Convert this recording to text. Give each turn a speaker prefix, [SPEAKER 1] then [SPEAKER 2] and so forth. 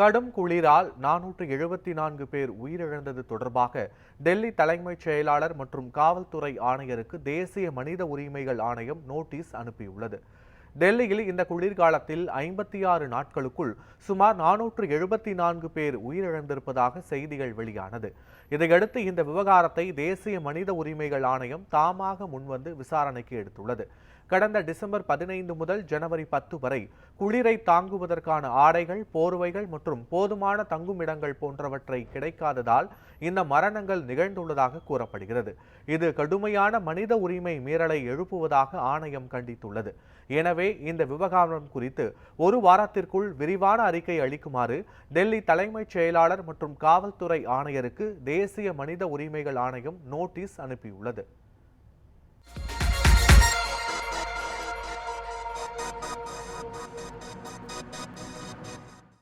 [SPEAKER 1] கடும் குளிரால் நானூற்று எழுபத்தி நான்கு பேர் உயிரிழந்தது தொடர்பாக டெல்லி தலைமைச் செயலாளர் மற்றும் காவல்துறை ஆணையருக்கு தேசிய மனித உரிமைகள் ஆணையம் நோட்டீஸ் அனுப்பியுள்ளது. டெல்லியில் இந்த குளிர்காலத்தில் ஐம்பத்தி ஆறு நாட்களுக்குள் சுமார் நானூற்று எழுபத்தி நான்கு பேர் உயிரிழந்திருப்பதாக செய்திகள் வெளியானது. இதையடுத்து இந்த விவகாரத்தை தேசிய மனித உரிமைகள் ஆணையம் தாமாக முன்வந்து விசாரணைக்கு எடுத்துள்ளது. கடந்த டிசம்பர் பதினைந்து முதல் ஜனவரி பத்து வரை குளிரை தாங்குவதற்கான ஆடைகள் போர்வைகள் மற்றும் போதுமான தங்குமிடங்கள் போன்றவற்றை கிடைக்காததால் இந்த மரணங்கள் நிகழ்ந்துள்ளதாக கூறப்படுகிறது. இது கடுமையான மனித உரிமை மீறலை எழுப்புவதாக ஆணையம் கண்டித்துள்ளது. எனவே இந்த விவகாரம் குறித்து ஒரு வாரத்திற்குள் விரிவான அறிக்கை அளிக்குமாறு டெல்லி தலைமைச் செயலாளர் மற்றும் காவல்துறை ஆணையருக்கு தேசிய மனித உரிமைகள் ஆணையம் நோட்டீஸ் அனுப்பியுள்ளது.